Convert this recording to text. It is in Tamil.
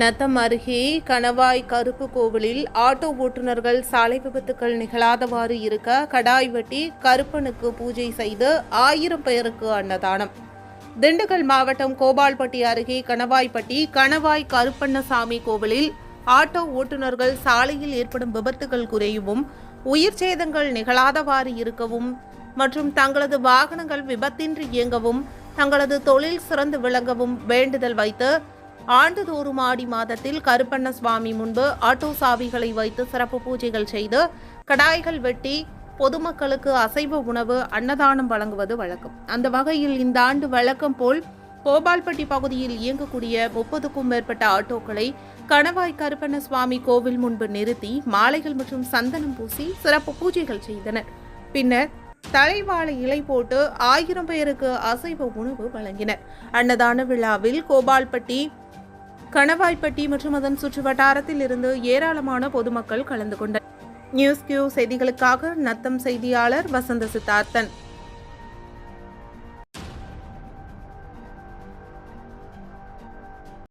நத்தம் அருகே கணவாய் கருப்பு கோவிலில் ஆட்டோ ஓட்டுநர்கள் சாலை விபத்துக்கள் நிகழாதவாறு இருக்க கடாய் வெட்டி கருப்பனுக்கு பூஜை செய்து ஆயிரம் பேருக்கு அன்னதானம். திண்டுக்கல் மாவட்டம் கோபால்பட்டி அருகே கணவாய்பட்டி கணவாய் கருப்பண்ணசாமி கோவிலில் ஆட்டோ ஓட்டுநர்கள் சாலையில் ஏற்படும் விபத்துகள் குறையவும் உயிர் சேதங்கள் நிகழாதவாறு இருக்கவும் மற்றும் தங்களது வாகனங்கள் விபத்தின்றி இயங்கவும் தங்களது தொழில் சிறந்து விளங்கவும் வேண்டுதல் வைத்து ஆண்டுதோறும் ஆடி மாதத்தில் கருப்பண்ண சுவாமி முன்பு ஆட்டோ சாவிகளை வைத்து சிறப்பு பூஜைகள் செய்து கடாய்கள் வெட்டி பொதுமக்களுக்கு அசைவ உணவு அன்னதானம் வழங்குவது வழக்கம். அந்த வகையில் இந்த ஆண்டு வழக்கம் போல் கோபால்பட்டி பகுதியில் இயங்கக்கூடிய முப்பதுக்கும் மேற்பட்ட ஆட்டோக்களை கணவாய் கருப்பண்ண சுவாமி கோவில் முன்பு நிறுத்தி மாலைகள் மற்றும் சந்தனம் பூசி சிறப்பு பூஜைகள் செய்தனர். பின்னர் தலைவாழை இலை போட்டு ஆயிரம் பேருக்கு அசைவ உணவு வழங்கினர். அன்னதான விழாவில் கோபால்பட்டி கணவாய்ப்பட்டி மற்றும் அதன் சுற்று வட்டாரத்தில் இருந்து ஏராளமான பொதுமக்கள் கலந்து கொண்டனர். நியூஸ் கியூ செய்திகளுக்காக நத்தம் செய்தியாளர் வசந்த சித்தார்த்தன்.